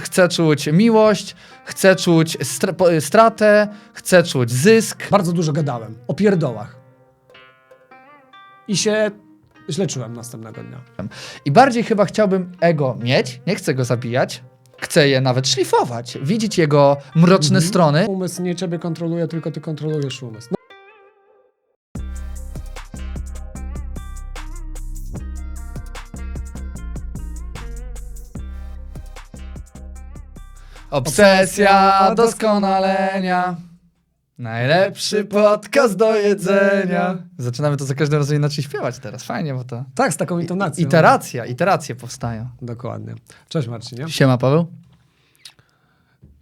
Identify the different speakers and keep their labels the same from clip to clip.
Speaker 1: Chcę czuć miłość, chcę czuć str- po- stratę, chcę czuć zysk.
Speaker 2: Bardzo dużo gadałem o pierdołach. I się źle czułem następnego dnia.
Speaker 1: I bardziej chyba chciałbym ego mieć, nie chcę go zabijać, chcę je nawet szlifować, widzieć jego mroczne
Speaker 2: Mhm.
Speaker 1: strony.
Speaker 2: Umysł nie ciebie kontroluje, tylko ty kontrolujesz umysł. No,
Speaker 1: Obsesja doskonalenia. Najlepszy podcast do jedzenia. Zaczynamy to za każdym razem inaczej śpiewać teraz. Fajnie, bo to.
Speaker 2: tak, z taką intonacją.
Speaker 1: Iteracja, iteracje powstają.
Speaker 2: Dokładnie. Cześć Marcinie.
Speaker 1: Siema, Paweł.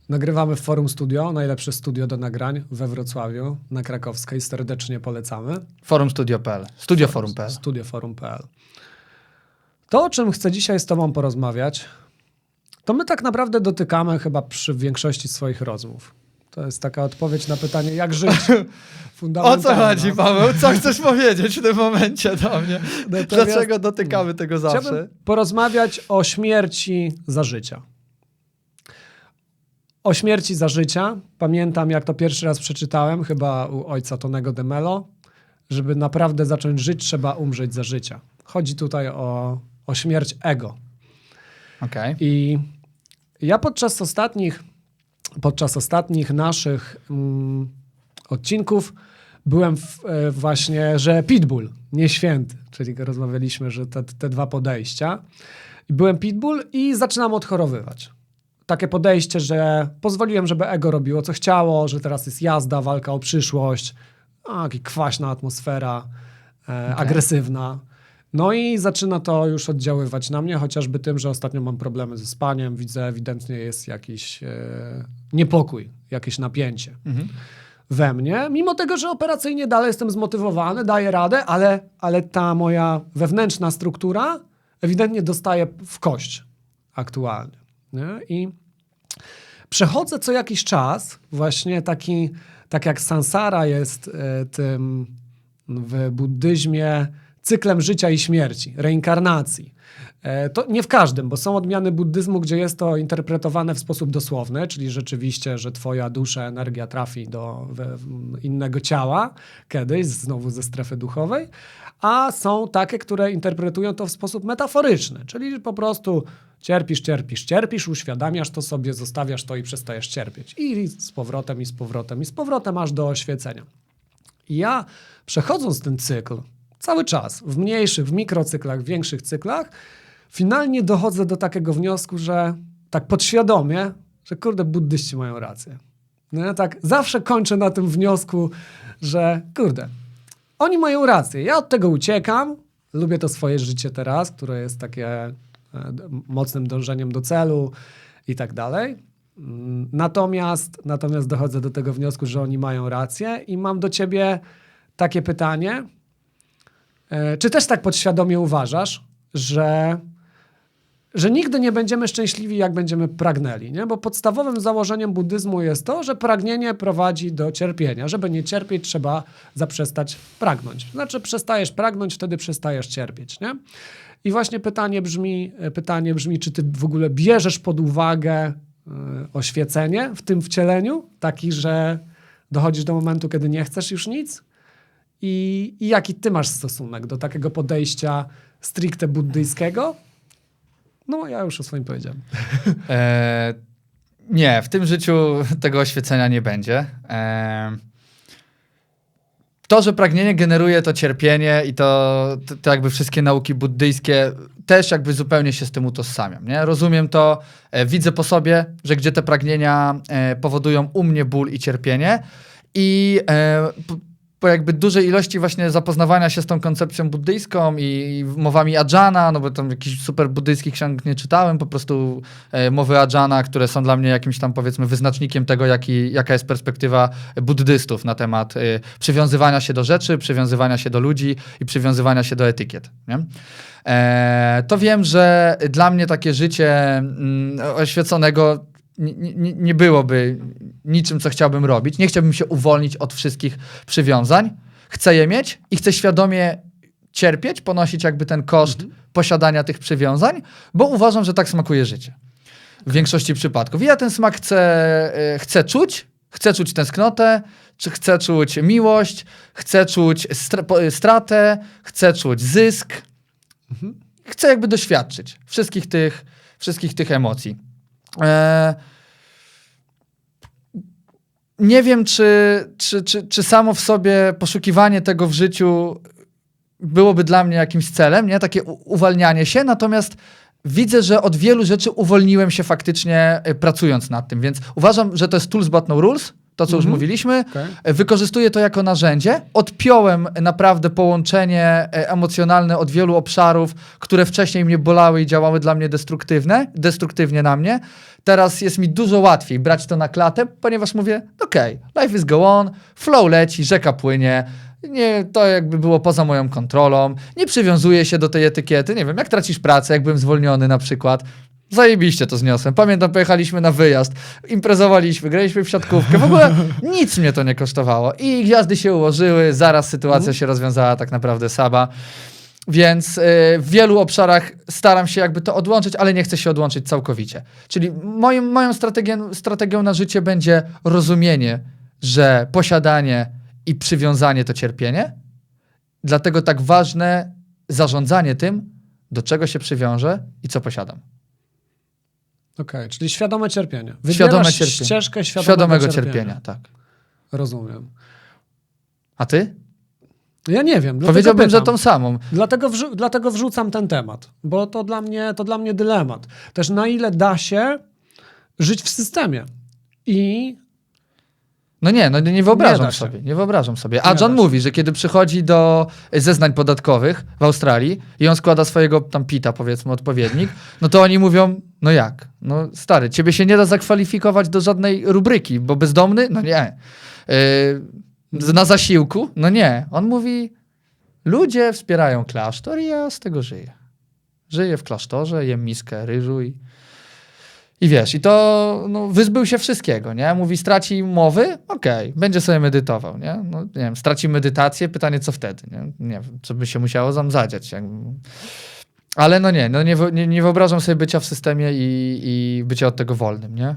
Speaker 2: Nagrywamy w Forum Studio, najlepsze studio do nagrań we Wrocławiu, na Krakowskiej. Serdecznie polecamy.
Speaker 1: Forum Studio.pl. Studioforum.pl.
Speaker 2: Studioforum.pl. To, o czym chcę dzisiaj z Tobą porozmawiać, to my tak naprawdę dotykamy chyba przy większości swoich rozmów. To jest taka odpowiedź na pytanie, jak żyć.
Speaker 1: O co chodzi, Paweł? Co chcesz powiedzieć w tym momencie do mnie?
Speaker 2: Natomiast-
Speaker 1: Dlaczego dotykamy tego zawsze?
Speaker 2: Chciałbym porozmawiać o śmierci za życia. O śmierci za życia. Pamiętam, jak to pierwszy raz przeczytałem, chyba u ojca Tonego de Mello, żeby naprawdę zacząć żyć, trzeba umrzeć za życia. Chodzi tutaj o, o śmierć ego.
Speaker 1: Okej.
Speaker 2: I ja podczas ostatnich, podczas ostatnich naszych mm, odcinków byłem w, e, właśnie, że Pitbull, nie święty, czyli rozmawialiśmy, że te, te dwa podejścia. Byłem Pitbull i zaczynam odchorowywać. Takie podejście, że pozwoliłem, żeby ego robiło co chciało, że teraz jest jazda, walka o przyszłość, a, jaki kwaśna atmosfera, e, agresywna. No i zaczyna to już oddziaływać na mnie, chociażby tym, że ostatnio mam problemy ze spaniem, widzę ewidentnie jest jakiś e, niepokój, jakieś napięcie
Speaker 1: Mhm.
Speaker 2: we mnie, mimo tego, że operacyjnie dalej jestem zmotywowany, daję radę, ale, ale ta moja wewnętrzna struktura ewidentnie dostaje w kość aktualnie. Nie? I przechodzę co jakiś czas, właśnie taki, tak jak Sansara jest e, tym w buddyzmie cyklem życia i śmierci, reinkarnacji. E, To nie w każdym, bo są odmiany buddyzmu, gdzie jest to interpretowane w sposób dosłowny, czyli rzeczywiście, że twoja dusza, energia trafi do innego ciała kiedyś, znowu ze strefy duchowej, a są takie, które interpretują to w sposób metaforyczny, czyli po prostu cierpisz, cierpisz, cierpisz, uświadamiasz to sobie, zostawiasz to i przestajesz cierpieć. I z powrotem, i z powrotem, i z powrotem aż do oświecenia. I ja przechodząc ten cykl cały czas, w mniejszych, w mikrocyklach, w większych cyklach, finalnie dochodzę do takiego wniosku, że tak podświadomie, że kurde, buddyści mają rację. No ja tak zawsze kończę na tym wniosku, że kurde, oni mają rację. Ja od tego uciekam. Lubię to swoje życie teraz, które jest takie e, mocnym dążeniem do celu i tak dalej. Natomiast, natomiast dochodzę do tego wniosku, że oni mają rację i mam do ciebie takie pytanie. E, Czy też tak podświadomie uważasz, że, że nigdy nie będziemy szczęśliwi, jak będziemy pragnęli? Nie? Bo podstawowym założeniem buddyzmu jest to, że pragnienie prowadzi do cierpienia. Żeby nie cierpieć, trzeba zaprzestać pragnąć. Znaczy, przestajesz pragnąć, wtedy przestajesz cierpieć. Nie? I właśnie pytanie brzmi, e, pytanie brzmi, czy ty w ogóle bierzesz pod uwagę e, oświecenie w tym wcieleniu, taki, że dochodzisz do momentu, kiedy nie chcesz już nic? I, I jaki ty masz stosunek do takiego podejścia stricte buddyjskiego? No, ja już o swoim powiedziałem.
Speaker 1: E, nie, w tym życiu tego oświecenia nie będzie. E, to, że pragnienie generuje to cierpienie i to, to, to jakby wszystkie nauki buddyjskie też jakby zupełnie się z tym utożsamiam. Nie? Rozumiem to, e, widzę po sobie, że gdzie te pragnienia e, powodują u mnie ból i cierpienie i e, po, jakby dużej ilości właśnie zapoznawania się z tą koncepcją buddyjską i, mowami Ajana, no bo tam jakichś super buddyjskich ksiąg nie czytałem, po prostu e, mowy Ajana, które są dla mnie jakimś tam powiedzmy wyznacznikiem tego, jaki, jaka jest perspektywa buddystów na temat e, przywiązywania się do rzeczy, przywiązywania się do ludzi i przywiązywania się do etykiet. Nie? E, to wiem, że dla mnie takie życie mm, oświeconego nie, nie, byłoby niczym, co chciałbym robić. Nie chciałbym się uwolnić od wszystkich przywiązań. Chcę je mieć i chcę świadomie cierpieć, ponosić jakby ten koszt posiadania tych przywiązań, bo uważam, że tak smakuje życie. w większości przypadków. I ja ten smak chcę, e, chcę czuć, chcę czuć tęsknotę, czy chcę czuć miłość, chcę czuć stratę, chcę czuć zysk. Chcę jakby doświadczyć wszystkich tych, wszystkich tych emocji. E, nie wiem, czy, czy, czy, czy samo w sobie poszukiwanie tego w życiu byłoby dla mnie jakimś celem, nie? Takie uwalnianie się, natomiast widzę, że od wielu rzeczy uwolniłem się faktycznie y, pracując nad tym, więc uważam, że to jest tools but no rules, to co już
Speaker 2: Mhm.
Speaker 1: mówiliśmy. E, Wykorzystuję to jako narzędzie. Odpiąłem naprawdę połączenie e, emocjonalne od wielu obszarów, które wcześniej mnie bolały i działały dla mnie destruktywne, destruktywnie na mnie. Teraz jest mi dużo łatwiej brać to na klatę, ponieważ mówię, okej, life is go on, flow leci, rzeka płynie, nie, to jakby było poza moją kontrolą, nie przywiązuję się do tej etykiety, nie wiem, jak tracisz pracę, jak byłem zwolniony na przykład, Zajebiście to zniosłem. Pamiętam, pojechaliśmy na wyjazd, imprezowaliśmy, graliśmy w siatkówkę. W ogóle nic mnie to nie kosztowało. I gwiazdy się ułożyły, zaraz sytuacja się rozwiązała tak naprawdę sama. Więc y, w wielu obszarach staram się jakby to odłączyć, ale nie chcę się odłączyć całkowicie. Czyli moim, moją strategią, strategią na życie będzie rozumienie, że posiadanie i przywiązanie to cierpienie. Dlatego tak ważne zarządzanie tym, do czego się przywiążę i co posiadam.
Speaker 2: Okej, czyli świadome cierpienie. Wybierasz
Speaker 1: Świadome cierpienie.
Speaker 2: ścieżkę świadomego,
Speaker 1: Świadomego
Speaker 2: cierpienia.
Speaker 1: cierpienia, tak.
Speaker 2: Rozumiem.
Speaker 1: A ty?
Speaker 2: Ja nie wiem.
Speaker 1: Powiedziałbym, że
Speaker 2: pytam.
Speaker 1: tą samą.
Speaker 2: Dlatego, wrzu- dlatego wrzucam ten temat, bo to dla, mnie, to dla mnie dylemat. Też na ile da się żyć w systemie. I
Speaker 1: No nie, no nie
Speaker 2: Nie
Speaker 1: wyobrażam
Speaker 2: się.
Speaker 1: sobie, nie wyobrażam sobie. A
Speaker 2: Nie
Speaker 1: John mówi, że kiedy przychodzi do zeznań podatkowych w Australii i on składa swojego tam pita, powiedzmy, odpowiednik, no to oni mówią, no jak? No stary, ciebie się nie da zakwalifikować do żadnej rubryki, bo bezdomny? No nie. Yy, na zasiłku? No nie. On mówi, ludzie wspierają klasztor i ja z tego żyję. Żyję w klasztorze, jem miskę ryżu i i wiesz, i to no, wyzbył się wszystkiego, nie? Mówi, straci mowy, okej, będzie sobie medytował, nie? No, nie wiem, straci medytację, pytanie, co wtedy, nie? Nie wiem, co by się musiało tam zadziać. jakby. Ale no nie, no nie, nie, nie wyobrażam sobie bycia w systemie i, i bycia od tego wolnym, nie?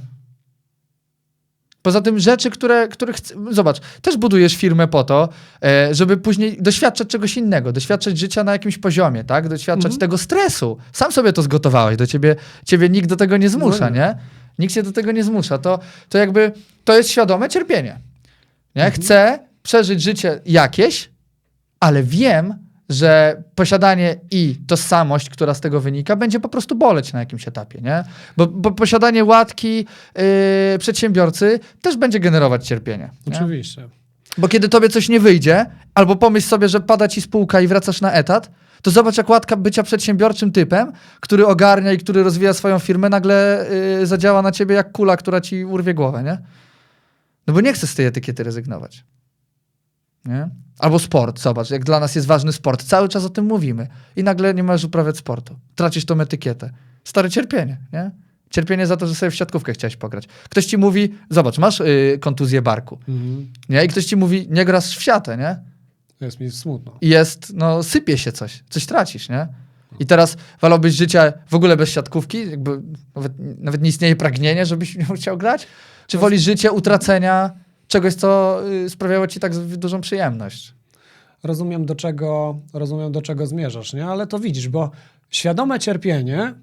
Speaker 1: Poza tym rzeczy, które, których, zobacz, też budujesz firmę po to, e, żeby później doświadczać czegoś innego, doświadczać życia na jakimś poziomie, tak? Doświadczać
Speaker 2: Mhm.
Speaker 1: tego stresu. Sam sobie to zgotowałeś, do ciebie, ciebie nikt do tego nie zmusza,
Speaker 2: No nie.
Speaker 1: Nikt cię do tego nie zmusza. To, to jakby, to jest świadome cierpienie. Nie?
Speaker 2: Mhm.
Speaker 1: Chcę przeżyć życie jakieś, ale wiem, że posiadanie i tożsamość, która z tego wynika, będzie po prostu boleć na jakimś etapie, nie? Bo, bo posiadanie łatki yy, przedsiębiorcy też będzie generować cierpienie. Nie?
Speaker 2: oczywiście.
Speaker 1: Bo kiedy tobie coś nie wyjdzie, albo pomyśl sobie, że pada ci spółka i wracasz na etat, to zobacz, jak łatka bycia przedsiębiorczym typem, który ogarnia i który rozwija swoją firmę, nagle yy, zadziała na ciebie jak kula, która ci urwie głowę, nie? No bo nie chcesz z tej etykiety rezygnować. Nie? Albo sport, zobacz, jak dla nas jest ważny sport, cały czas o tym mówimy i nagle nie możesz uprawiać sportu. Tracisz tą etykietę. Stare cierpienie, nie? Cierpienie za to, że sobie w siatkówkę chciałeś pograć. Ktoś ci mówi, zobacz, masz yy, kontuzję barku,
Speaker 2: Mhm.
Speaker 1: nie? I ktoś ci mówi, nie grasz w siatę, nie?
Speaker 2: Jest mi smutno.
Speaker 1: I jest, no, sypie się coś, coś tracisz, nie? I teraz wolałbyś życia w ogóle bez siatkówki? Jakby nawet, nawet nie istnieje pragnienie, żebyś nie chciał grać? Czy wolisz życie utracenia czegoś, co y, sprawiało ci tak dużą przyjemność?
Speaker 2: Rozumiem do, czego, rozumiem, do czego zmierzasz, nie? Ale to widzisz, bo świadome cierpienie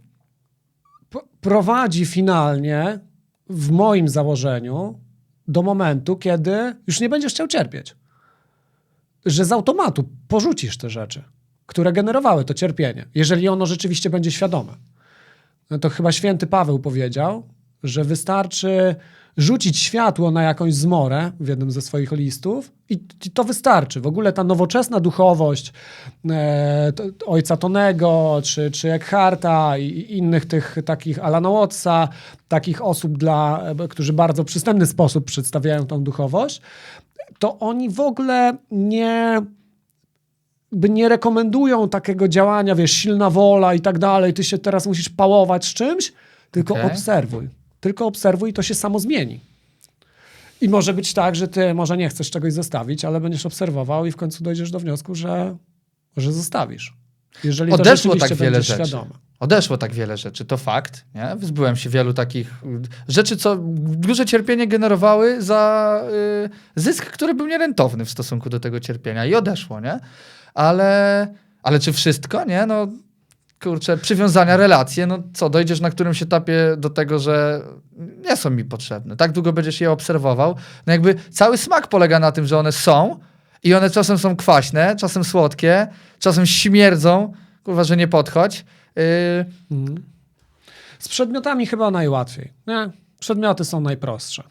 Speaker 2: prowadzi finalnie, w moim założeniu, do momentu, kiedy już nie będziesz chciał cierpieć. Że z automatu porzucisz te rzeczy, które generowały to cierpienie, jeżeli ono rzeczywiście będzie świadome. No to chyba święty Paweł powiedział, że wystarczy rzucić światło na jakąś zmorę w jednym ze swoich listów i i to wystarczy. W ogóle ta nowoczesna duchowość e, to, ojca Tonego, czy, czy Eckharta i, i innych tych takich Alana Wattsa, takich osób, dla, e, którzy bardzo przystępny sposób przedstawiają tą duchowość, to oni w ogóle nie by nie rekomendują takiego działania, wiesz, silna wola i tak dalej, ty się teraz musisz pałować z czymś, tylko
Speaker 1: Okej.
Speaker 2: obserwuj. Tylko obserwuj i to się samo zmieni. I może być tak, że ty może nie chcesz czegoś zostawić, ale będziesz obserwował i w końcu dojdziesz do wniosku, że, że zostawisz. Jeżeli
Speaker 1: Odeszło tak wiele rzeczy.
Speaker 2: świadome.
Speaker 1: Odeszło tak wiele rzeczy, to fakt. Nie? Wyzbyłem się wielu takich y, rzeczy, co duże cierpienie generowały za y, zysk, który był nierentowny w stosunku do tego cierpienia i odeszło, nie? Ale, ale czy wszystko, nie? No kurczę, przywiązania, relacje, no co, dojdziesz na którymś etapie do tego, że nie są mi potrzebne. Tak długo będziesz je obserwował. No jakby cały smak polega na tym, że one są i one czasem są kwaśne, czasem słodkie, czasem śmierdzą, kurwa, że nie podchodź. Yy,
Speaker 2: Mhm. Z przedmiotami chyba najłatwiej. Nie? Przedmioty są najprostsze.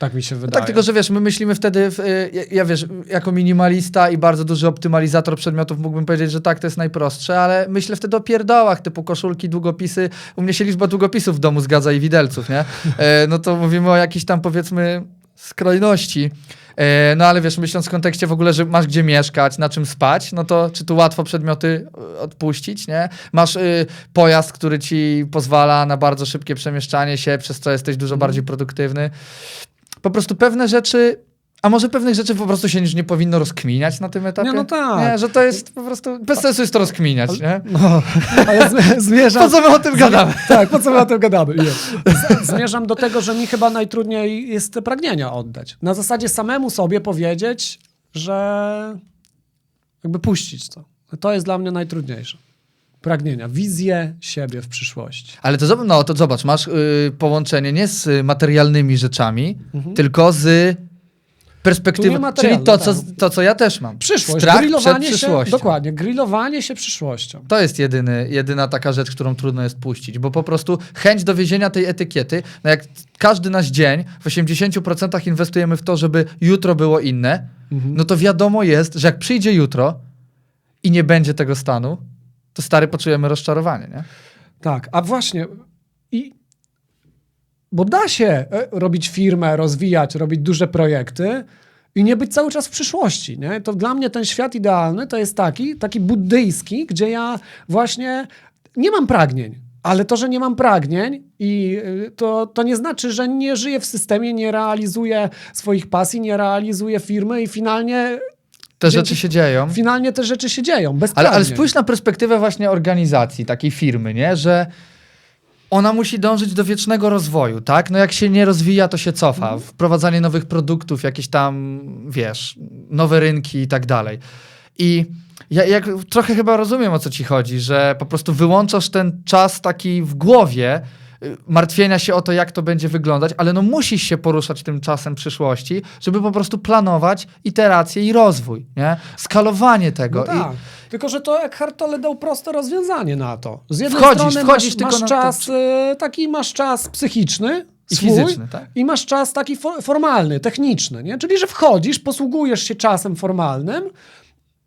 Speaker 2: Tak mi się
Speaker 1: no
Speaker 2: wydaje.
Speaker 1: tak, tylko że wiesz, my myślimy wtedy, w, yy, ja, ja wiesz, jako minimalista i bardzo duży optymalizator przedmiotów mógłbym powiedzieć, że tak, to jest najprostsze, ale myślę wtedy o pierdołach, typu koszulki, długopisy. U mnie się liczba długopisów w domu zgadza i widelców, nie? E, no to mówimy o jakiejś tam powiedzmy skrojności. E, no ale wiesz, myśląc w kontekście w ogóle, że masz gdzie mieszkać, na czym spać, no to czy tu łatwo przedmioty e, odpuścić, nie? Masz y, pojazd, który ci pozwala na bardzo szybkie przemieszczanie się, przez co jesteś dużo bardziej produktywny. Po prostu pewne rzeczy, a może pewnych rzeczy po prostu się już nie powinno rozkminiać na tym etapie?
Speaker 2: Nie, no tak.
Speaker 1: Nie, że to jest po prostu, bez sensu jest to rozkminiać, nie?
Speaker 2: No, ale zmi- zmierzam...
Speaker 1: Po co my o tym gadamy?
Speaker 2: Tak, po co my o tym gadamy? Jest. Z- Zmierzam do tego, że mi chyba najtrudniej jest te pragnienia oddać. Na zasadzie samemu sobie powiedzieć, że jakby puścić to. To jest dla mnie najtrudniejsze. Pragnienia, wizję siebie w przyszłości.
Speaker 1: Ale to, no, to zobacz, masz y, połączenie nie z materialnymi rzeczami, tylko z
Speaker 2: Mhm.
Speaker 1: Perspektywą, czyli to co, to, co ja też mam.
Speaker 2: Przyszłość,
Speaker 1: Strach przed
Speaker 2: grillowanie się,
Speaker 1: przyszłością.
Speaker 2: dokładnie, grillowanie się przyszłością.
Speaker 1: To jest jedyny, jedyna taka rzecz, którą trudno jest puścić, bo po prostu chęć dowiezienia tej etykiety, no jak każdy nasz dzień w 80% inwestujemy w to, żeby jutro było inne,
Speaker 2: Mhm.
Speaker 1: no to wiadomo jest, że jak przyjdzie jutro i nie będzie tego stanu, to stary poczujemy rozczarowanie, nie?
Speaker 2: Tak, a właśnie i bo da się e, robić firmę, rozwijać, robić duże projekty i nie być cały czas w przyszłości, nie? To dla mnie ten świat idealny to jest taki, taki buddyjski, gdzie ja właśnie nie mam pragnień. Ale to, że nie mam pragnień, i y, to, to nie znaczy, że nie żyję w systemie, nie realizuję swoich pasji, nie realizuję firmy i finalnie,
Speaker 1: Te rzeczy się dzieją.
Speaker 2: finalnie te rzeczy się dzieją.
Speaker 1: Ale, ale spójrz na perspektywę właśnie organizacji, takiej firmy, nie? Że ona musi dążyć do wiecznego rozwoju, tak? No jak się nie rozwija, to się cofa.
Speaker 2: Mhm.
Speaker 1: Wprowadzanie nowych produktów, jakieś tam, wiesz, nowe rynki i tak dalej. I ja jak, trochę chyba rozumiem, o co ci chodzi, że po prostu wyłączasz ten czas taki w głowie, martwienia się o to, jak to będzie wyglądać, ale no musisz się poruszać tym czasem przyszłości, żeby po prostu planować iterację i rozwój, nie? Skalowanie tego.
Speaker 2: No
Speaker 1: I,
Speaker 2: tak. Tylko, że to Eckhart Tolle dał proste rozwiązanie na to. Z jednej
Speaker 1: Wchodzisz,
Speaker 2: strony
Speaker 1: wchodzisz
Speaker 2: masz,
Speaker 1: tylko
Speaker 2: masz czas, e, taki masz czas psychiczny
Speaker 1: I
Speaker 2: swój,
Speaker 1: fizyczny, tak?
Speaker 2: i masz czas taki fo- formalny, techniczny, nie? Czyli, że wchodzisz, posługujesz się czasem formalnym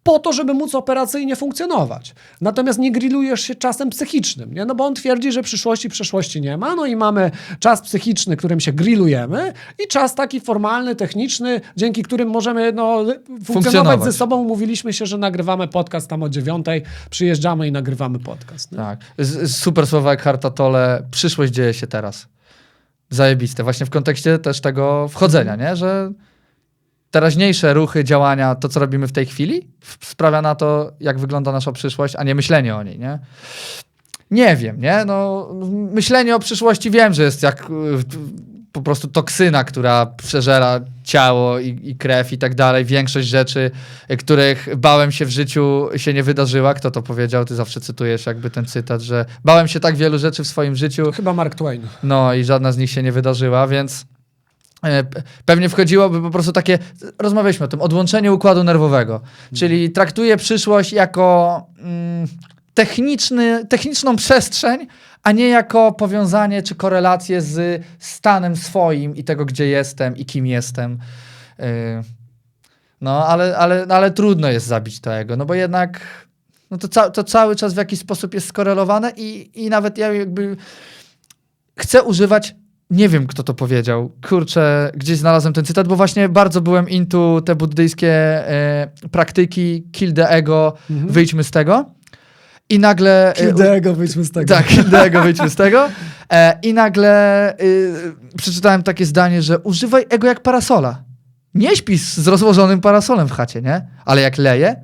Speaker 2: po to, żeby móc operacyjnie funkcjonować. Natomiast nie grillujesz się czasem psychicznym, nie? No bo on twierdzi, że przyszłości przeszłości nie ma, no i mamy czas psychiczny, którym się grillujemy i czas taki formalny, techniczny, dzięki którym możemy no, funkcjonować,
Speaker 1: Funkcjonować.
Speaker 2: ze sobą. Umówiliśmy się, że nagrywamy podcast tam o dziewiątej, przyjeżdżamy i nagrywamy podcast. Nie?
Speaker 1: Tak. Z, super słowa Eckharta Tolle, przyszłość dzieje się teraz. Zajebiste. Właśnie w kontekście też tego wchodzenia, nie? Że teraźniejsze ruchy, działania, to co robimy w tej chwili, sprawia na to, jak wygląda nasza przyszłość, a nie myślenie o niej, nie? Nie wiem, nie? No, myślenie o przyszłości wiem, że jest jak y, po prostu toksyna, która przeżera ciało i, i krew i tak dalej. Większość rzeczy, y, których bałem się w życiu, się nie wydarzyła. Kto to powiedział? Ty zawsze cytujesz jakby ten cytat, że bałem się tak wielu rzeczy w swoim życiu,
Speaker 2: Chyba Mark Twain.
Speaker 1: no i żadna z nich się nie wydarzyła, więc pewnie wchodziłoby po prostu takie, rozmawialiśmy o tym, odłączenie układu nerwowego, czyli traktuję przyszłość jako mm, techniczny, techniczną przestrzeń, a nie jako powiązanie czy korelację z stanem swoim i tego, gdzie jestem i kim jestem. Yy, No, ale, ale, ale trudno jest zabić to ego, no bo jednak no to, ca- to cały czas w jakiś sposób jest skorelowane i, i nawet ja jakby chcę używać, nie wiem kto to powiedział, kurczę, gdzieś znalazłem ten cytat, bo właśnie bardzo byłem into te buddyjskie e, praktyki, kill the ego, wyjdźmy z tego. I nagle... e,
Speaker 2: Kill the ego, wyjdźmy z tego.
Speaker 1: tak, kill the ego, wyjdźmy z tego. E, I nagle y, przeczytałem takie zdanie, że używaj ego jak parasola. Nie śpi z rozłożonym parasolem w chacie, nie? Ale jak leje,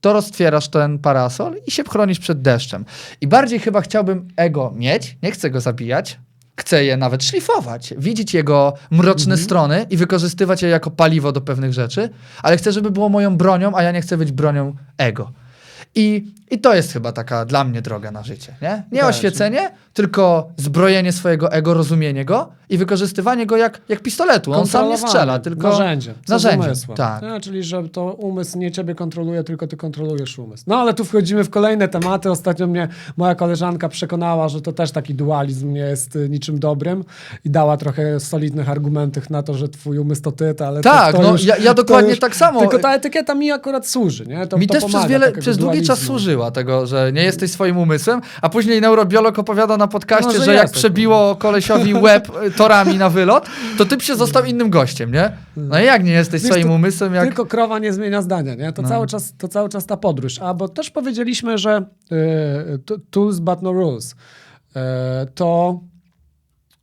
Speaker 1: to to roztwierasz ten parasol i się chronisz przed deszczem. I bardziej chyba chciałbym ego mieć, nie chcę go zabijać, chcę je nawet szlifować, widzieć jego mroczne strony i wykorzystywać je jako paliwo do pewnych rzeczy, ale chcę, żeby było moją bronią, a ja nie chcę być bronią ego. I, I to jest chyba taka dla mnie droga na życie, nie? Nie
Speaker 2: Tak.
Speaker 1: oświecenie, tylko zbrojenie swojego ego, rozumienie go i wykorzystywanie go jak, jak pistoletu. On sam nie strzela, tylko
Speaker 2: narzędzie.
Speaker 1: narzędzie, tak.
Speaker 2: Nie, czyli, że to umysł nie ciebie kontroluje, tylko ty kontrolujesz umysł. No ale tu wchodzimy w kolejne tematy. Ostatnio mnie moja koleżanka przekonała, że to też taki dualizm nie jest y, niczym dobrym i dała trochę solidnych argumentów na to, że twój umysł to ty, ale
Speaker 1: Tak,
Speaker 2: to, to
Speaker 1: no
Speaker 2: już,
Speaker 1: ja- ja dokładnie
Speaker 2: już,
Speaker 1: tak samo.
Speaker 2: Tylko ta etykieta mi akurat służy, nie? To,
Speaker 1: Mi
Speaker 2: to
Speaker 1: też
Speaker 2: pomaga,
Speaker 1: przez wiele, przez długi czas
Speaker 2: dualizmu.
Speaker 1: Służyła tego, że nie jesteś swoim umysłem, a później neurobiolog opowiada na podcaście,
Speaker 2: No, że
Speaker 1: że jak
Speaker 2: jesteś,
Speaker 1: przebiło kolesiowi łeb y, torami na wylot, to typ się został innym gościem, nie? No i jak nie jesteś
Speaker 2: Wiesz,
Speaker 1: swoim umysłem, jak...
Speaker 2: Tylko krowa nie zmienia zdania, nie? To,
Speaker 1: No.
Speaker 2: cały, czas, to cały czas ta podróż. A bo też powiedzieliśmy, że y, tools but no rules. Y, to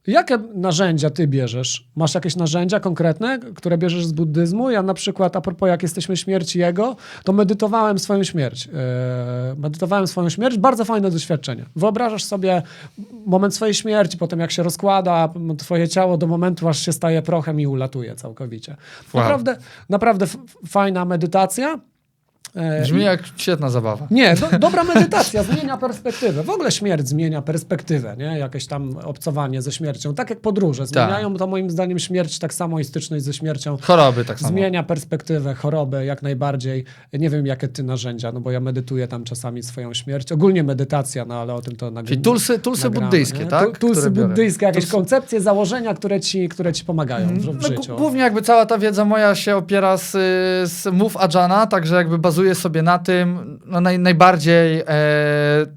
Speaker 2: jakie narzędzia ty bierzesz? Masz jakieś narzędzia konkretne, które bierzesz z buddyzmu? Ja na przykład, a propos jak jesteśmy śmierci jego, to medytowałem swoją śmierć. Y, medytowałem swoją śmierć, bardzo fajne doświadczenie. Wyobrażasz sobie moment swojej śmierci, potem jak się rozkłada twoje ciało do momentu, aż się staje prochem i ulatuje całkowicie.
Speaker 1: Wow.
Speaker 2: Naprawdę, naprawdę fajna medytacja. E,
Speaker 1: Brzmi jak świetna zabawa.
Speaker 2: Nie, do, dobra medytacja zmienia perspektywę. W ogóle śmierć zmienia perspektywę, nie? Jakieś tam obcowanie ze śmiercią. Tak jak podróże zmieniają, to moim zdaniem śmierć tak samo i styczność ze śmiercią
Speaker 1: Choroby tak samo.
Speaker 2: zmienia perspektywę, chorobę jak najbardziej. Nie wiem, jakie ty narzędzia, no bo ja medytuję tam czasami swoją śmierć. Ogólnie medytacja, no ale o tym to nagramy.
Speaker 1: Czyli tulsy, tulsy buddyjskie, tak?
Speaker 2: Tu- Tulsy buddyjskie, jakieś
Speaker 1: Tulsy-
Speaker 2: koncepcje, założenia, które ci, które ci pomagają w, w
Speaker 1: No,
Speaker 2: życiu.
Speaker 1: głównie jakby cała ta wiedza moja się opiera z, z mów Ajana, także jakby bazuję sobie na tym, no naj, najbardziej e,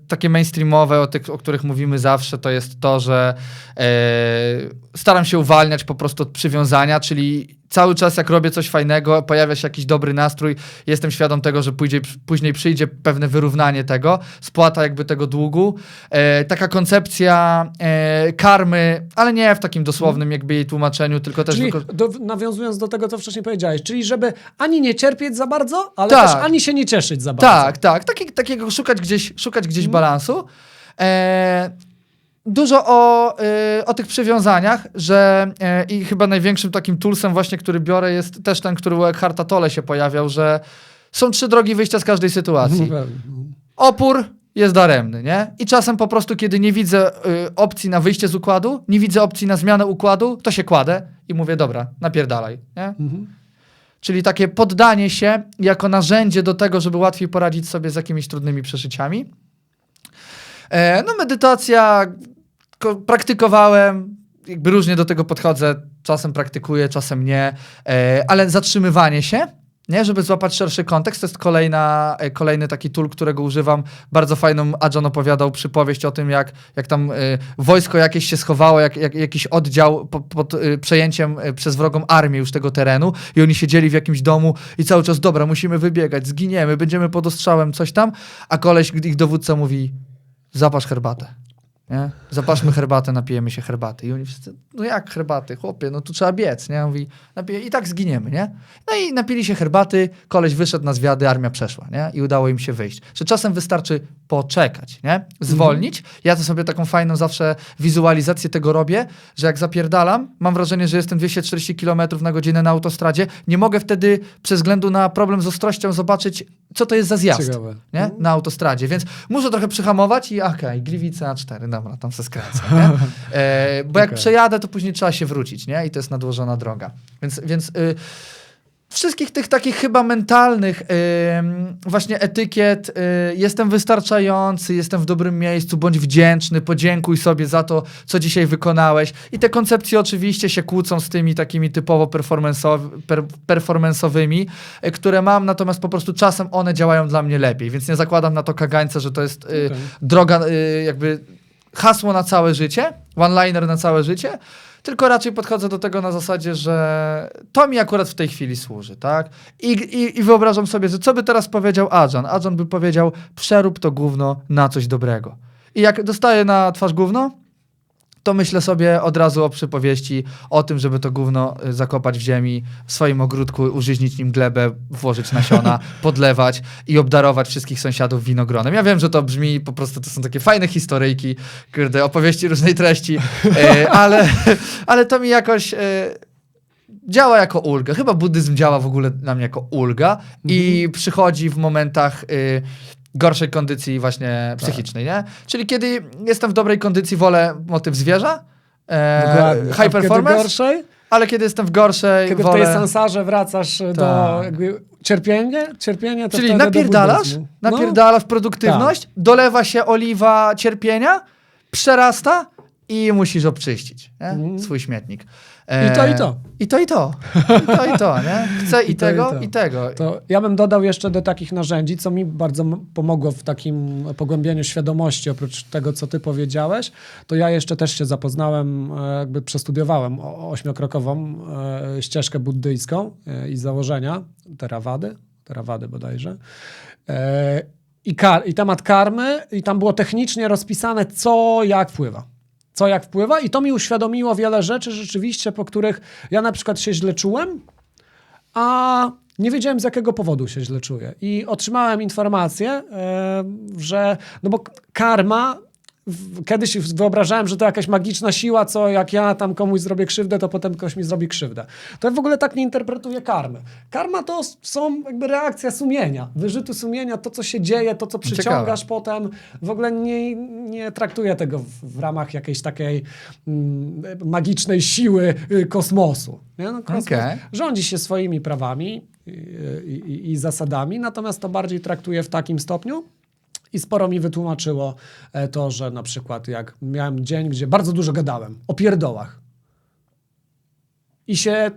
Speaker 1: takie mainstreamowe, o tych, o których mówimy zawsze, to jest to, że e, staram się uwalniać po prostu od przywiązania, czyli cały czas jak robię coś fajnego, pojawia się jakiś dobry nastrój, jestem świadom tego, że pójdzie, później przyjdzie pewne wyrównanie tego, spłata jakby tego długu. E, taka koncepcja e, karmy, ale nie w takim dosłownym jakby jej tłumaczeniu, tylko też...
Speaker 2: Czyli do, nawiązując do tego, co wcześniej powiedziałeś, czyli żeby ani nie cierpieć za bardzo, ale
Speaker 1: Tak.
Speaker 2: też ani się nie cieszyć za bardzo.
Speaker 1: Tak, tak. Taki, takiego szukać gdzieś, szukać gdzieś balansu. E, dużo o, e, o tych przywiązaniach, że e, i chyba największym takim toolsem właśnie, który biorę jest też ten, który u Eckharta Tolle się pojawiał, że są trzy drogi wyjścia z każdej sytuacji. Opór jest daremny, nie? I czasem po prostu, kiedy nie widzę y, opcji na wyjście z układu, nie widzę opcji na zmianę układu, to się kładę i mówię, dobra, napierdalaj, nie?
Speaker 2: Mhm.
Speaker 1: Czyli takie poddanie się jako narzędzie do tego, żeby łatwiej poradzić sobie z jakimiś trudnymi przeżyciami. E, no medytacja praktykowałem, jakby różnie do tego podchodzę, czasem praktykuję, czasem nie, e, ale zatrzymywanie się, nie, żeby złapać szerszy kontekst, to jest kolejna, e, kolejny taki tool, którego używam. Bardzo fajną Adjan opowiadał przypowieść o tym, jak, jak tam e, wojsko jakieś się schowało, jak, jak jakiś oddział po, pod e, przejęciem e, przez wrogą armię już tego terenu i oni siedzieli w jakimś domu i cały czas, dobra, musimy wybiegać, zginiemy, będziemy pod ostrzałem, coś tam, a koleś, ich dowódca mówi, zapasz herbatę. Nie? Zapaszmy herbatę, napijemy się herbaty. I oni wszyscy, no jak herbaty, chłopie, no tu trzeba biec, nie? On Mówi, napije, i tak zginiemy, nie? No i napili się herbaty, koleś wyszedł na zwiady, armia przeszła, nie? I udało im się wyjść. Że czasem wystarczy poczekać, nie? Zwolnić. Ja to sobie taką fajną zawsze wizualizację tego robię, że jak zapierdalam, mam wrażenie, że jestem 240 km na godzinę na autostradzie, nie mogę wtedy przez względu na problem z ostrością zobaczyć, co to jest za zjazd
Speaker 2: Ciekawe.
Speaker 1: nie? na autostradzie, więc muszę trochę przyhamować i okej, Gliwice A4, dobra, tam se skręcę, nie? E, bo jak
Speaker 2: Okej.
Speaker 1: przejadę, to później trzeba się wrócić, nie? I to jest nadłożona droga. Więc, więc y, wszystkich tych takich chyba mentalnych ym, właśnie etykiet, y, jestem wystarczający, jestem w dobrym miejscu, bądź wdzięczny, podziękuj sobie za to, co dzisiaj wykonałeś. I te koncepcje oczywiście się kłócą z tymi takimi typowo performanceowy, per, performanceowymi, y, które mam, natomiast po prostu czasem one działają dla mnie lepiej, więc nie zakładam na to kagańce, że to jest y,
Speaker 2: Okej.
Speaker 1: droga, y, jakby hasło na całe życie, one-liner na całe życie, tylko raczej podchodzę do tego na zasadzie, że to mi akurat w tej chwili służy, tak? I, i, i wyobrażam sobie, że co by teraz powiedział Adjan? Adjan by powiedział, przerób to gówno na coś dobrego. I jak dostaję na twarz gówno, to myślę sobie od razu o przypowieści, o tym, żeby to gówno y, zakopać w ziemi, w swoim ogródku, użyźnić nim glebę, włożyć nasiona, podlewać i obdarować wszystkich sąsiadów winogronem. Ja wiem, że to brzmi, po prostu to są takie fajne historyjki, kurde, opowieści różnej treści, e, ale, ale to mi jakoś... E, działa jako ulga. Chyba buddyzm działa w ogóle na mnie jako ulga i przychodzi w momentach y, gorszej kondycji właśnie psychicznej, nie? Czyli kiedy jestem w dobrej kondycji, wolę motyw zwierza, e, high performance,
Speaker 2: gorszej?
Speaker 1: ale kiedy jestem w gorszej,
Speaker 2: Kiedy w
Speaker 1: wolę...
Speaker 2: tej sansarze wracasz do
Speaker 1: Tak.
Speaker 2: jakby cierpienie? Cierpienie to
Speaker 1: Czyli
Speaker 2: do
Speaker 1: napierdalasz.
Speaker 2: No.
Speaker 1: napierdalasz produktywność, dolewa się oliwa cierpienia, przerasta i musisz obczyścić nie?
Speaker 2: Mhm.
Speaker 1: swój śmietnik.
Speaker 2: I to, i to.
Speaker 1: I to, i to. I to, i to, nie? Chcę i,
Speaker 2: I to, i
Speaker 1: tego,
Speaker 2: to.
Speaker 1: i tego.
Speaker 2: To ja bym dodał jeszcze do takich narzędzi, co mi bardzo pomogło w takim pogłębieniu świadomości, oprócz tego, co ty powiedziałeś, to ja jeszcze też się zapoznałem, e, jakby przestudiowałem ośmiokrokową e, ścieżkę buddyjską e, i założenia, terawady, terawady bodajże. E, I, kar, I temat karmy, i tam było technicznie rozpisane, co jak wpływa. Co jak wpływa, i to mi uświadomiło wiele rzeczy rzeczywiście, po których ja na przykład się źle czułem, a nie wiedziałem z jakiego powodu się źle czuję. I otrzymałem informację, e, że no bo karma, kiedyś wyobrażałem, że to jakaś magiczna siła, co jak ja tam komuś zrobię krzywdę, to potem ktoś mi zrobi krzywdę. To ja w ogóle tak nie interpretuję karmy. Karma to są jakby reakcja sumienia, wyrzuty sumienia, to co się dzieje, to co przyciągasz potem. W ogóle nie, nie traktuję tego w, w ramach jakiejś takiej mm, magicznej siły y, kosmosu. Nie? No, kosmos
Speaker 1: Okej.
Speaker 2: rządzi się swoimi prawami i, i, i zasadami, natomiast to bardziej traktuje w takim stopniu. I sporo mi wytłumaczyło e, to, że na przykład jak miałem dzień, gdzie bardzo dużo gadałem o pierdołach i się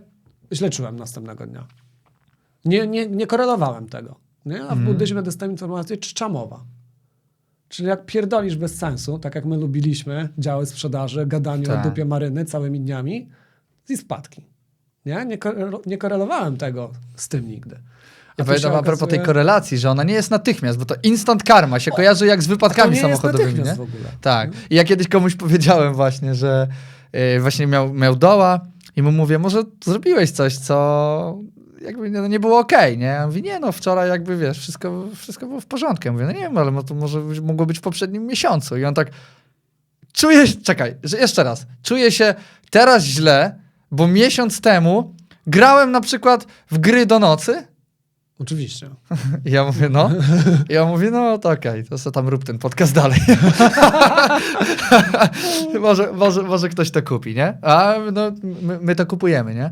Speaker 2: źle czułem następnego dnia. Nie, nie, nie korelowałem tego. Nie? A w buddyzmie dostałem informację czczamowa. Czyli jak pierdolisz bez sensu, tak jak my lubiliśmy działy sprzedaży, gadanie
Speaker 1: Tak.
Speaker 2: o dupie maryny całymi dniami i spadki. Nie? Nie korelowałem tego z tym nigdy.
Speaker 1: Ja
Speaker 2: się
Speaker 1: a propos tej korelacji, że ona nie jest natychmiast, bo to instant karma się kojarzy jak z wypadkami
Speaker 2: nie
Speaker 1: samochodowymi, nie?
Speaker 2: natychmiast w ogóle.
Speaker 1: Tak. I ja kiedyś komuś powiedziałem właśnie, że yy, właśnie miał, miał doła i mu mówię, może zrobiłeś coś, co jakby no, nie było okej, nie? Ja mówię, nie no, wczoraj jakby, wiesz, wszystko, wszystko było w porządku. Ja mówię, no nie wiem, ale to może mogło być w poprzednim miesiącu. I on tak, czuję się, czekaj, że jeszcze raz, czuję się teraz źle, bo miesiąc temu grałem na przykład w gry do nocy,
Speaker 2: Oczywiście.
Speaker 1: ja mówię, no. Ja mówię, no to okej, to co tam rób ten podcast dalej. może, może, może ktoś to kupi, nie? A no, my, my to kupujemy, nie?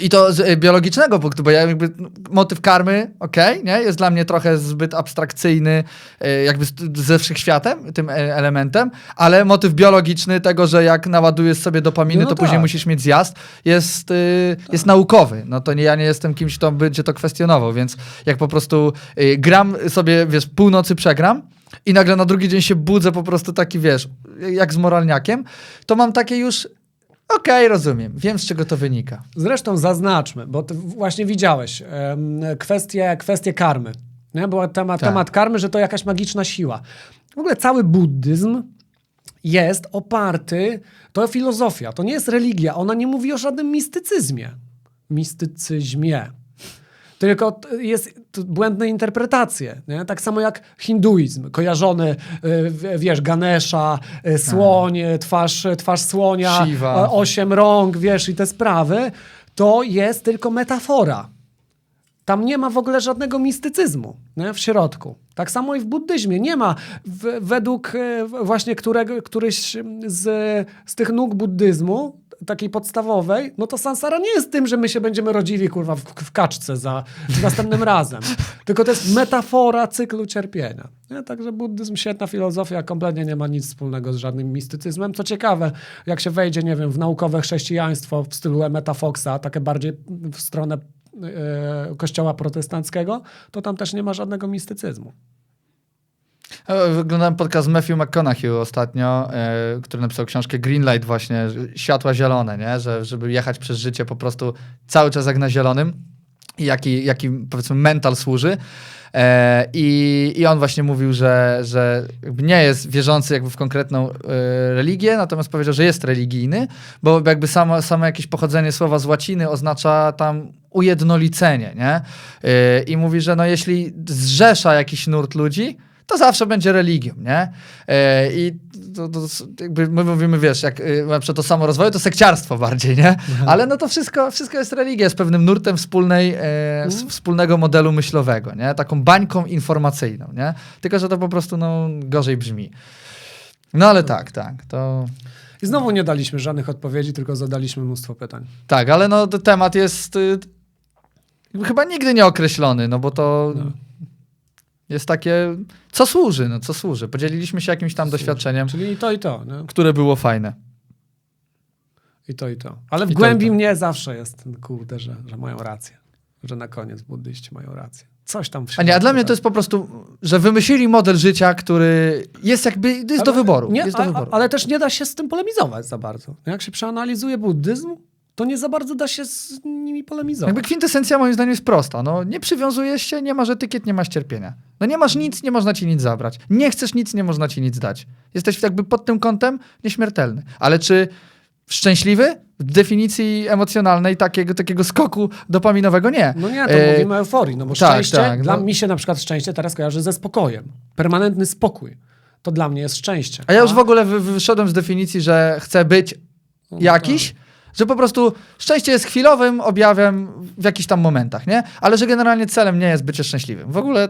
Speaker 1: I to z y, biologicznego punktu, bo ja jakby no, motyw karmy, okej, nie? Jest dla mnie trochę zbyt abstrakcyjny, y, jakby ze wszechświatem, tym e, elementem, ale motyw biologiczny tego, że jak naładujesz sobie dopaminy,
Speaker 2: No
Speaker 1: to
Speaker 2: tak.
Speaker 1: później musisz mieć zjazd, jest, y, jest naukowy. No to nie, ja nie jestem kimś, kto będzie to kwestionował, więc jak po prostu gram sobie, wiesz, północy przegram, i nagle na drugi dzień się budzę po prostu taki, wiesz, jak z moralniakiem, to mam takie już, okej, rozumiem, wiem z czego to wynika.
Speaker 2: Zresztą zaznaczmy, bo właśnie widziałeś kwestię, kwestię karmy. Nie? Był temat,
Speaker 1: Tak.
Speaker 2: temat karmy, że to jakaś magiczna siła. W ogóle cały buddyzm jest oparty, to filozofia, to nie jest religia, ona nie mówi o żadnym mistycyzmie. Mistycyzmie. Tylko jest błędne interpretacje. Nie? Tak samo jak hinduizm, kojarzony, y, wiesz, Ganesha, y, słoń, y, twarz, twarz słonia,
Speaker 1: Shiva.
Speaker 2: osiem rąk, wiesz, i te sprawy, to jest tylko metafora. Tam nie ma w ogóle żadnego mistycyzmu nie? w środku. Tak samo i w buddyzmie. Nie ma w, według e, właśnie którego, któryś z, z tych nóg buddyzmu, takiej podstawowej, no to sansara nie jest tym, że my się będziemy rodzili kurwa w, w kaczce za następnym razem. Tylko to jest metafora cyklu cierpienia. Nie? Także buddyzm, świetna filozofia, kompletnie nie ma nic wspólnego z żadnym mistycyzmem. Co ciekawe, jak się wejdzie, nie wiem, w naukowe chrześcijaństwo w stylu Emeta Foxa, takie bardziej w stronę e, kościoła protestanckiego, to tam też nie ma żadnego mistycyzmu.
Speaker 1: E, Wyglądałem podcast Matthew McConaughey ostatnio, e, który napisał książkę Greenlight właśnie, światła zielone, nie? Że, żeby jechać przez życie po prostu cały czas jak na zielonym. jaki, jaki powiedzmy mental służy. E, i, I on właśnie mówił, że, że nie jest wierzący jakby w konkretną religię, natomiast powiedział, że jest religijny, bo jakby samo, samo jakieś pochodzenie słowa z łaciny oznacza tam ujednolicenie, nie? I mówi, że no jeśli zrzesza jakiś nurt ludzi, to zawsze będzie religią, nie? E, I to, to, jakby my mówimy, wiesz, jak y, na przykład to samorozwoju, to sekciarstwo bardziej, nie? Ale no to wszystko, wszystko jest religia, jest pewnym nurtem wspólnej, e, s- wspólnego modelu myślowego, nie? Taką bańką informacyjną, nie? Tylko, że to po prostu, no, gorzej brzmi. No ale tak, tak, to...
Speaker 2: I znowu nie daliśmy żadnych odpowiedzi, tylko zadaliśmy mnóstwo pytań.
Speaker 1: Tak, ale no temat jest y, chyba nigdy nie określony, no bo to
Speaker 2: No.
Speaker 1: Jest takie, co służy, no co służy. Podzieliliśmy się jakimś tam doświadczeniem,
Speaker 2: Czyli i to, i to. Nie?
Speaker 1: które było fajne.
Speaker 2: I to, i to. Ale w
Speaker 1: I to,
Speaker 2: głębi
Speaker 1: i to.
Speaker 2: mnie zawsze jest, kurde, że, że mają rację. Że na koniec buddyści mają rację. Coś tam w
Speaker 1: A nie, a dla mnie to jest po prostu, że wymyślili model życia, który jest jakby, jest do
Speaker 2: Ale-
Speaker 1: wyboru.
Speaker 2: Nie,
Speaker 1: jest do wyboru.
Speaker 2: ale też nie da się z tym polemizować za bardzo. Jak się przeanalizuje buddyzm, to nie za bardzo da się z nimi polemizować.
Speaker 1: Jakby kwintesencja moim zdaniem jest prosta. No, nie przywiązujesz się, nie masz etykiet, nie masz cierpienia. No nie masz nic, nie można ci nic zabrać. Nie chcesz nic, nie można ci nic dać. Jesteś jakby pod tym kątem nieśmiertelny. Ale czy szczęśliwy? W definicji emocjonalnej takiego, takiego skoku dopaminowego nie.
Speaker 2: No nie, to
Speaker 1: E,
Speaker 2: mówimy o euforii, no bo
Speaker 1: tak,
Speaker 2: szczęście,
Speaker 1: tak,
Speaker 2: dla
Speaker 1: no.
Speaker 2: mi się na przykład szczęście teraz kojarzy ze spokojem. Permanentny spokój. To dla mnie jest szczęście.
Speaker 1: A ja już w ogóle wy, wyszedłem z definicji, że chcę być
Speaker 2: No
Speaker 1: jakiś, że po prostu szczęście jest chwilowym objawem w jakichś tam momentach, nie? Ale że generalnie celem nie jest bycie szczęśliwym. W ogóle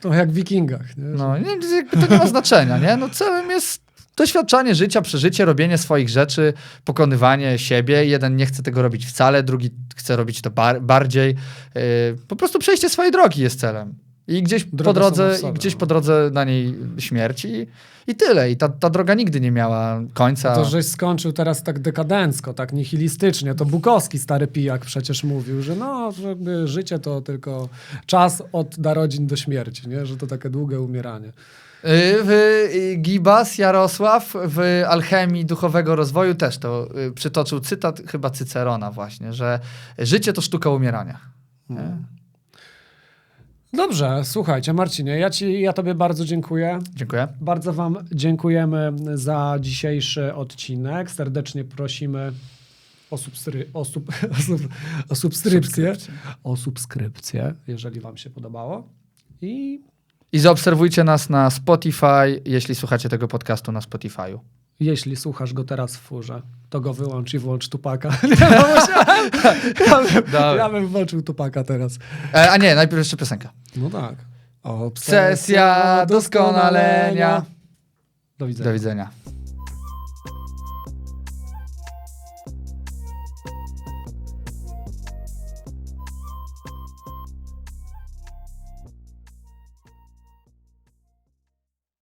Speaker 2: To jak w wikingach. Nie?
Speaker 1: No, nie, to nie ma znaczenia, nie? No celem jest doświadczanie życia, przeżycie, robienie swoich rzeczy, pokonywanie siebie. Jeden nie chce tego robić wcale, drugi chce robić to bar- bardziej. Yy, po prostu przejście swojej drogi jest celem. I gdzieś po
Speaker 2: Droga
Speaker 1: drodze, i gdzieś po drodze na niej śmierć i, i tyle. I ta, ta droga nigdy nie miała końca.
Speaker 2: To, żeś skończył teraz tak dekadencko, tak nihilistycznie. To Bukowski, stary pijak, przecież mówił, że no, że życie to tylko czas od narodzin do śmierci, nie? że to takie długie umieranie.
Speaker 1: Yy, W yy, Gibas Jarosław w Alchemii Duchowego Rozwoju też to yy, przytoczył cytat chyba Cycerona właśnie, że życie to sztuka umierania. Nie?
Speaker 2: Dobrze, słuchajcie, Marcinie, ja, ci, ja tobie bardzo dziękuję.
Speaker 1: Dziękuję.
Speaker 2: Bardzo Wam dziękujemy za dzisiejszy odcinek. Serdecznie prosimy o, substry, o, sub, o, sub, o subskrypcję. O subskrypcję, jeżeli Wam się podobało. I
Speaker 1: I zaobserwujcie nas na Spotify, jeśli słuchacie tego podcastu na Spotify'u.
Speaker 2: Jeśli słuchasz go teraz w furze, to go wyłącz i włącz Tupaka. Ja, bym, ja bym włączył Tupaka teraz.
Speaker 1: E, a nie, najpierw jeszcze piosenka.
Speaker 2: No tak.
Speaker 1: Obsesja doskonalenia.
Speaker 2: Do widzenia.
Speaker 1: Do widzenia.